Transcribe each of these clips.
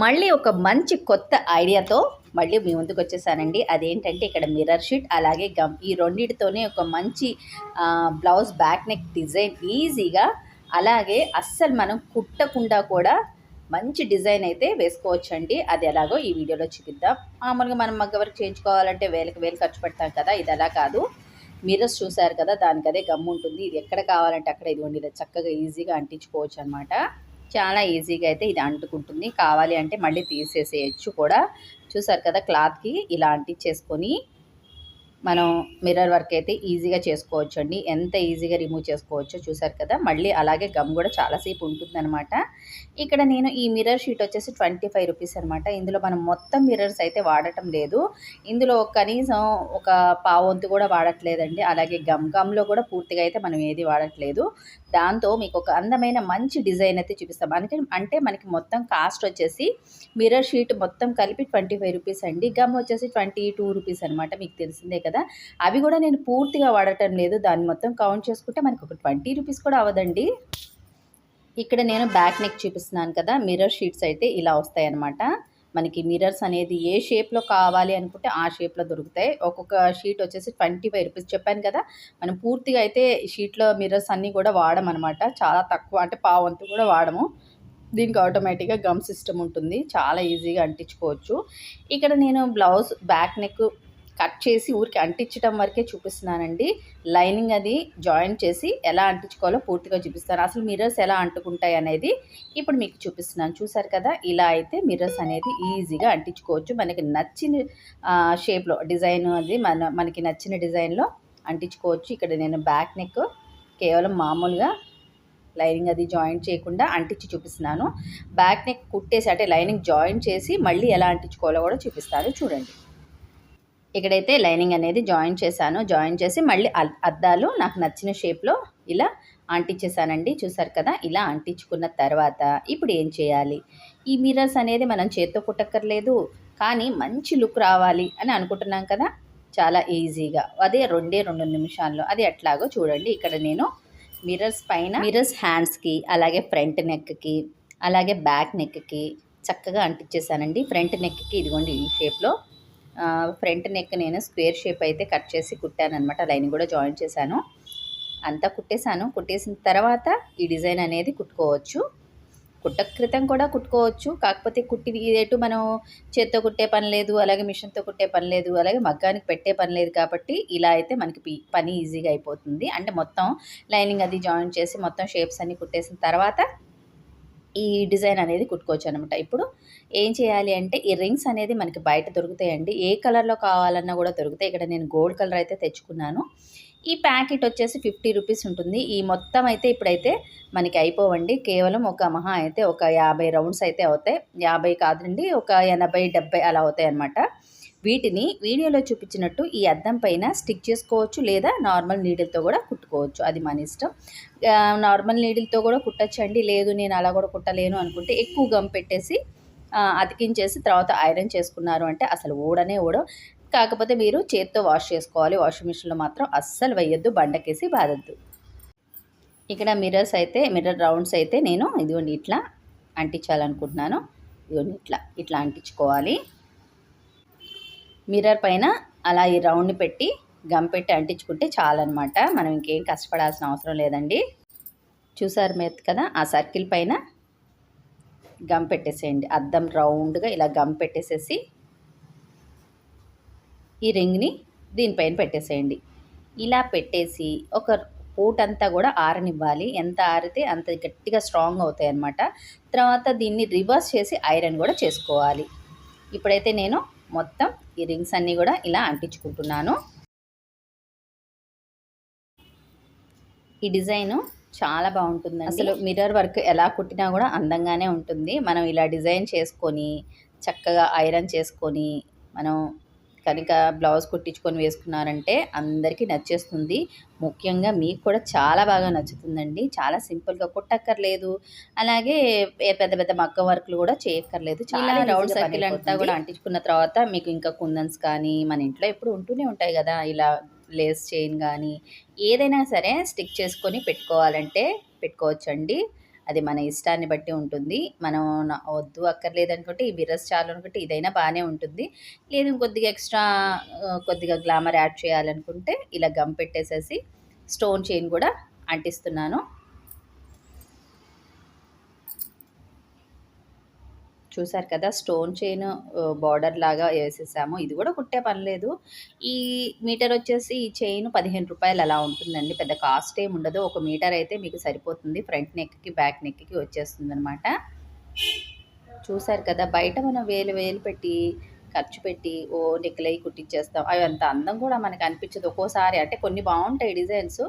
మళ్ళీ ఒక మంచి కొత్త ఐడియాతో మళ్ళీ మీ ముందుకు వచ్చేసానండి. అదేంటంటే ఇక్కడ మిర్రర్ షీట్ అలాగే గమ్ ఈ రెండింటితోనే ఒక మంచి బ్లౌజ్ బ్యాక్ నెక్ డిజైన్ ఈజీగా అలాగే అస్సలు మనం కుట్టకుండా కూడా మంచి డిజైన్ అయితే వేసుకోవచ్చండి. అది ఎలాగో ఈ వీడియోలో చూపిద్దాం. మామూలుగా మనం మగ్గ వరకు చేయించుకోవాలంటే వేలకు వేలు ఖర్చు పెడతాం కదా ఇది అలా కాదు. మిర్రర్స్ చూసారు కదా దానికి అదే గమ్ ఉంటుంది. ఇది ఎక్కడ కావాలంటే అక్కడ ఇదిగోండి ఇలా చక్కగా ఈజీగా అంటించుకోవచ్చు అనమాట చాలా ఈజీగా అయితే ఇది అంటుకుంటుంది. కావాలి అంటే మళ్ళీ తీసేసేయచ్చు కూడా. చూసారు కదా క్లాత్కి ఇలాంటి చేసుకొని మనం మిర్రర్ వర్క్ అయితే ఈజీగా చేసుకోవచ్చు అండి ఎంత ఈజీగా రిమూవ్ చేసుకోవచ్చో చూసారు కదా? మళ్ళీ అలాగే గమ్ కూడా చాలాసేపు ఉంటుందన్నమాట. ఇక్కడ నేను ఈ మిర్రర్ షీట్ వచ్చేసి ట్వంటీ ఫైవ్ రూపీస్ అనమాట ఇందులో మనం మొత్తం మిర్రర్స్ అయితే వాడటం లేదు. ఇందులో కనీసం ఒక పావంతు కూడా వాడట్లేదండి. అలాగే గమ్ గమ్లో కూడా పూర్తిగా అయితే మనం ఏది వాడట్లేదు. దాంతో మీకు ఒక అందమైన మంచి డిజైన్ అయితే చూపిస్తాం. అంటే అంటే మనకి మొత్తం కాస్ట్ వచ్చేసి మిర్రర్ షీట్ మొత్తం కలిపి ట్వంటీ ఫైవ్ రూపీస్ అండి. గమ్ వచ్చేసి ట్వంటీ టూ రూపీస్ అనమాట మీకు తెలిసిందే కదా. అవి కూడా నేను పూర్తిగా వాడటం లేదు. దాన్ని మొత్తం కౌంట్ చేసుకుంటే మనకు ఒక ట్వంటీ రూపీస్ కూడా అవ్వదండి. ఇక్కడ నేను బ్యాక్ నెక్ చూపిస్తున్నాను కదా? మిర్రర్ షీట్స్ అయితే ఇలా వస్తాయన్నమాట. మనకి మిర్రర్స్ అనేది ఏ షేప్లో కావాలి అనుకుంటే ఆ షేప్లో దొరుకుతాయి. ఒక్కొక్క షీట్ వచ్చేసి ట్వంటీ ఫైవ్ రూపీస్ చెప్పాను కదా? మనం పూర్తిగా అయితే షీట్లో మిర్రర్స్ అన్నీ కూడా వాడమనమాట చాలా తక్కువ అంటే పావంతు కూడా వాడము. దీనికి ఆటోమేటిక్గా గమ్ సిస్టమ్ ఉంటుంది. చాలా ఈజీగా అంటించుకోవచ్చు. ఇక్కడ నేను బ్లౌజ్ బ్యాక్ నెక్ కట్ చేసి ఊరికి అంటించడం వరకే చూపిస్తున్నానండి. లైనింగ్ అది జాయిన్ చేసి ఎలా అంటించుకోవాలో పూర్తిగా చూపిస్తాను. అసలు మిర్రర్స్ ఎలా అంటుకుంటాయి అనేది ఇప్పుడు మీకు చూపిస్తున్నాను. చూసారు కదా ఇలా అయితే మిర్రర్స్ అనేది ఈజీగా అంటించుకోవచ్చు. మనకి నచ్చిన షేప్లో డిజైన్ అది మన మనకి నచ్చిన డిజైన్లో అంటించుకోవచ్చు. ఇక్కడ నేను బ్యాక్ నెక్ కేవలం మామూలుగా లైనింగ్ అది జాయిన్ చేయకుండా అంటించి చూపిస్తున్నాను. బ్యాక్ నెక్ కుట్టేసి అంటే లైనింగ్ జాయిన్ చేసి మళ్ళీ ఎలా అంటించుకోవాలో కూడా చూపిస్తాను. చూడండి. ఇక్కడైతే లైనింగ్ అనేది జాయిన్ చేశాను. జాయిన్ చేసి మళ్ళీ అద్దాలు నాకు నచ్చిన షేప్లో ఇలా అంటించేసానండి చూసారు కదా ఇలా అంటించుకున్న తర్వాత ఇప్పుడు ఏం చేయాలి? ఈ మిర్రర్స్ అనేది మనం చేత్తో కుట్టక్కర్లేదు కానీ మంచి లుక్ రావాలి అని అనుకుంటున్నాం కదా చాలా ఈజీగా. అదే రెండే రెండు నిమిషాల్లో. అది ఎట్లాగో చూడండి. ఇక్కడ నేను మిర్రర్స్ పైన మిర్రర్స్ హ్యాండ్స్కి అలాగే ఫ్రంట్ నెక్కి అలాగే బ్యాక్ నెక్కి చక్కగా అంటించేసానండి ఫ్రంట్ నెక్కి ఇదిగోండి ఈ షేప్లో ఫ్రంట్ నెక్ నేను స్క్వేర్ షేప్ అయితే కట్ చేసి కుట్టాను అనమాట లైన్ కూడా జాయిన్ చేశాను. అంతా కుట్టేశాను. కుట్టేసిన తర్వాత ఈ డిజైన్ అనేది కుట్టుకోవచ్చు. కుట్ట క్రితం కూడా కుట్టుకోవచ్చు. కాకపోతే కుట్టి ఇదేటు మనం చేత్తో కుట్టే పని లేదు అలాగే మిషన్తో కుట్టే పని లేదు అలాగే మగ్గానికి పెట్టే పని లేదు కాబట్టి ఇలా అయితే మనకి పని ఈజీగా అయిపోతుంది. అంటే మొత్తం లైనింగ్ అది జాయిన్ చేసి మొత్తం షేప్స్ అన్నీ కుట్టేసిన తర్వాత ఈ డిజైన్ అనేది కుట్టుకోవచ్చు అనమాట ఇప్పుడు ఏం చేయాలి అంటే ఈ రింగ్స్ అనేది మనకి బయట దొరుకుతాయండి. ఏ కలర్లో కావాలన్నా కూడా దొరుకుతాయి. ఇక్కడ నేను గోల్డ్ కలర్ అయితే తెచ్చుకున్నాను. ఈ ప్యాకెట్ వచ్చేసి ఫిఫ్టీ రూపీస్ ఉంటుంది. ఈ మొత్తం అయితే ఇప్పుడైతే మనకి అయిపోవండి. కేవలం ఒక మహా అయితే ఒక యాభై రౌండ్స్ అయితే అవుతాయి. యాభై కాదండి ఒక ఎనభై డెబ్బై అలా అవుతాయి అన్నమాట వీటిని వీడియోలో చూపించినట్టు ఈ అద్దం పైన స్టిక్ చేసుకోవచ్చు లేదా నార్మల్ నీడిల్తో కూడా కుట్టుకోవచ్చు. అది మన ఇష్టం. నార్మల్ నీడిల్తో కూడా కుట్టచ్చండి. లేదు నేను అలా కూడా కుట్టలేను అనుకుంటే ఎక్కువ గమ్ పెట్టేసి అతికించేసి తర్వాత ఐరన్ చేసుకున్నారు అంటే అసలు ఊడనే ఊడ కాకపోతే మీరు చేత్తో వాష్ చేసుకోవాలి. వాషింగ్ మిషన్లో మాత్రం అస్సలు వేయొద్దు. బండకేసి బాధద్దు. ఇక్కడ మిర్రర్స్ అయితే మిర్రర్ రౌండ్స్ అయితే నేను ఇదిగోండి ఇట్లా అంటించాలనుకుంటున్నాను. ఇదిగోండి ఇట్లా ఇట్లా అంటించుకోవాలి. మిర్రర్ పైన అలా ఈ రౌండ్ పెట్టి గమ్ పెట్టి అంటించుకుంటే చాలన్నమాట. మనం ఇంకేం కష్టపడాల్సిన అవసరం లేదండి. చూసారు మీద కదా? ఆ సర్కిల్ పైన గమ్ పెట్టేసేయండి. అద్దం రౌండ్గా ఇలా గమ్ పెట్టేసేసి ఈ రింగ్ని దీనిపైన పెట్టేసేయండి. ఇలా పెట్టేసి ఒక పూటంతా కూడా ఆరనివ్వాలి. ఎంత ఆరితే అంత గట్టిగా స్ట్రాంగ్ అవుతాయి అన్నమాట తర్వాత దీన్ని రివర్స్ చేసి ఐరన్ కూడా చేసుకోవాలి. ఇప్పుడైతే నేను మొత్తం ఈ రింగ్స్ అన్నీ కూడా ఇలా అంటించుకుంటున్నాను. ఈ డిజైను చాలా బాగుంటుంది అసలు మిర్రర్ వర్క్ ఎలా కుట్టినా కూడా అందంగానే ఉంటుంది. మనం ఇలా డిజైన్ చేసుకొని చక్కగా ఐరన్ చేసుకొని మనం కనుక బ్లౌజ్ కుట్టించుకొని వేసుకున్నారంటే అందరికీ నచ్చేస్తుంది. ముఖ్యంగా మీకు కూడా చాలా బాగా నచ్చుతుందండి. చాలా సింపుల్గా కుట్టక్కర్లేదు. అలాగే పెద్ద పెద్ద మగ్గ వర్క్లు కూడా చేయక్కర్లేదు. చాలా రౌండ్ సర్కిల్ అంతా కూడా అంటించుకున్న తర్వాత మీకు ఇంకా కుందన్స్ కానీ మన ఇంట్లో ఎప్పుడు ఉంటూనే ఉంటాయి కదా ఇలా లేస్ చైన్ కానీ ఏదైనా సరే స్టిక్ చేసుకొని పెట్టుకోవాలంటే పెట్టుకోవచ్చండి. అది మన ఇష్టాన్ని బట్టి ఉంటుంది. మనం వద్దు అక్కర్లేదు అనుకుంటే ఈ మిర్రర్స్ చాలు అనుకుంటే ఇదైనా బాగానే ఉంటుంది. లేదు ఇంకొద్దిగా ఎక్స్ట్రా కొద్దిగా గ్లామర్ యాడ్ చేయాలనుకుంటే ఇలా గమ్ పెట్టేసేసి స్టోన్ చైన్ కూడా అంటిస్తున్నాను. చూసారు కదా స్టోన్ చైన్ బార్డర్ లాగా వేసేసాము. ఇది కూడా కుట్టే పని లేదు. ఈ మీటర్ వచ్చేసి ఈ చైన్ పదిహేను రూపాయలు అలా ఉంటుందండి. పెద్ద కాస్ట్ ఏమి ఉండదు. ఒక మీటర్ అయితే మీకు సరిపోతుంది. ఫ్రంట్ నెక్కి బ్యాక్ నెక్కి వచ్చేస్తుంది అనమాట చూసారు కదా బయట మనం వేలు వేలు పెట్టి ఖర్చు పెట్టి ఓ నెక్లై కుట్టించేస్తాం అవి అంత అందం కూడా మనకు అనిపించదు. ఒక్కోసారి అంటే కొన్ని బాగుంటాయి డిజైన్స్.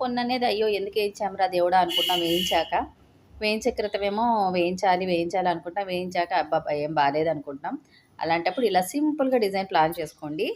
కొన్ని అనేది అయ్యో ఎందుకు వేయించామరా దేవుడా అనుకుంటాం. వేయించాక వేయించే క్రితమేమో వేయించాలి వేయించాలి అనుకుంటాం వేయించాక అబ్బా ఏం బాగాలేదు అనుకుంటాం అలాంటప్పుడు ఇలా సింపుల్గా డిజైన్ ప్లాన్ చేసుకోండి.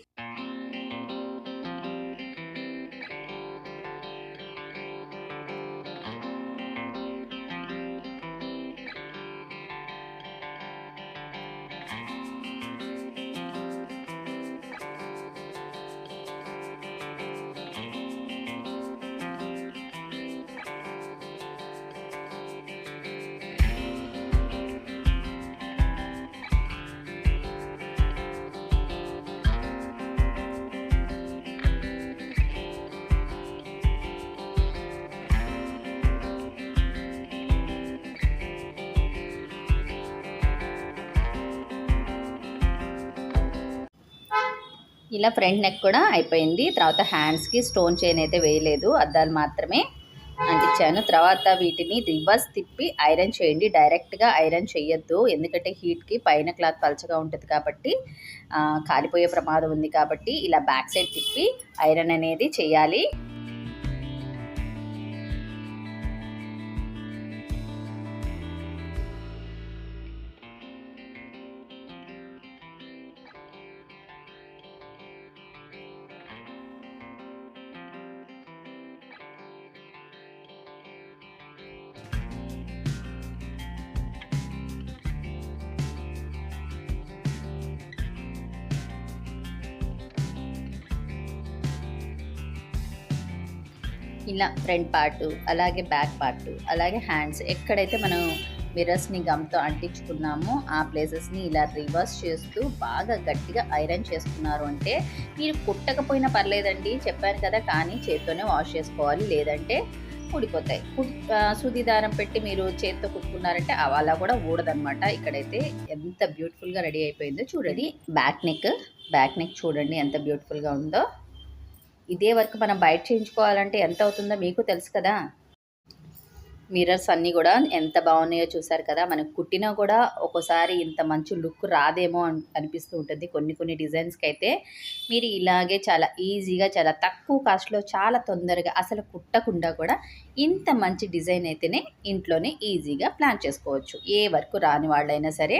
ఇలా ఫ్రంట్ నెక్ కూడా అయిపోయింది. తర్వాత హ్యాండ్స్కి స్టోన్ చైన్ అయితే వేయలేదు. అద్దాలు మాత్రమే అంటించాను. తర్వాత వీటిని రివర్స్ తిప్పి ఐరన్ చేయండి. డైరెక్ట్గా ఐరన్ చేయొద్దు. ఎందుకంటే హీట్కి పైన క్లాత్ పలచగా ఉంటుంది కాబట్టి కాలిపోయే ప్రమాదం ఉంది కాబట్టి ఇలా బ్యాక్ సైడ్ తిప్పి ఐరన్ అనేది చేయాలి. ఇలా ఫ్రంట్ పార్ట్ అలాగే బ్యాక్ పార్ట్ అలాగే హ్యాండ్స్ ఎక్కడైతే మనం మిర్రర్స్ని గమ్తో అంటించుకున్నామో ఆ ప్లేసెస్ని ఇలా రివర్స్ చేస్తూ బాగా గట్టిగా ఐరన్ చేసుకున్నారు అంటే మీరు కుట్టకపోయినా పర్లేదండి. చెప్పాను కదా కానీ చేత్తోనే వాష్ చేసుకోవాలి. లేదంటే ఊడిపోతాయి. కుట్- సూది దారం పెట్టి మీరు చేత్తో కుట్టుకున్నారంటే అలా కూడా ఊడదనమాట ఇక్కడైతే ఎంత బ్యూటిఫుల్గా రెడీ అయిపోయిందో చూడండి. బ్యాక్ నెక్ బ్యాక్ నెక్ చూడండి ఎంత బ్యూటిఫుల్గా ఉందో. ఇదే వర్క్ మనం బయట చేయించుకోవాలంటే ఎంత అవుతుందో మీకు తెలుసు కదా. మిర్రర్స్ అన్నీ కూడా ఎంత బాగున్నాయో చూసారు కదా. మనకు కుట్టినా కూడా ఒక్కోసారి ఇంత మంచి లుక్ రాదేమో అని అనిపిస్తూ ఉంటుంది. కొన్ని కొన్ని డిజైన్స్కి అయితే మీరు ఇలాగే చాలా ఈజీగా చాలా తక్కువ కాస్ట్లో చాలా తొందరగా అసలు కుట్టకుండా కూడా ఇంత మంచి డిజైన్ అయితేనే ఇంట్లోనే ఈజీగా ప్లాన్ చేసుకోవచ్చు. ఏ వర్క్ రాని వాళ్ళైనా సరే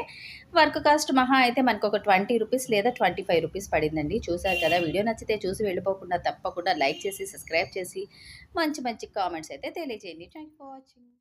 వర్క్ కాస్ట్ మహా అయితే మనకు ఒక ట్వంటీ రూపీస్ లేదా ట్వంటీ ఫైవ్ రూపీస్ పడిందండి. చూసారు కదా వీడియో నచ్చితే చూసి వెళ్ళిపోకుండా తప్పకుండా లైక్ చేసి సబ్స్క్రైబ్ చేసి మంచి మంచి కామెంట్స్ అయితే తెలియజేయండి. Thank for watching.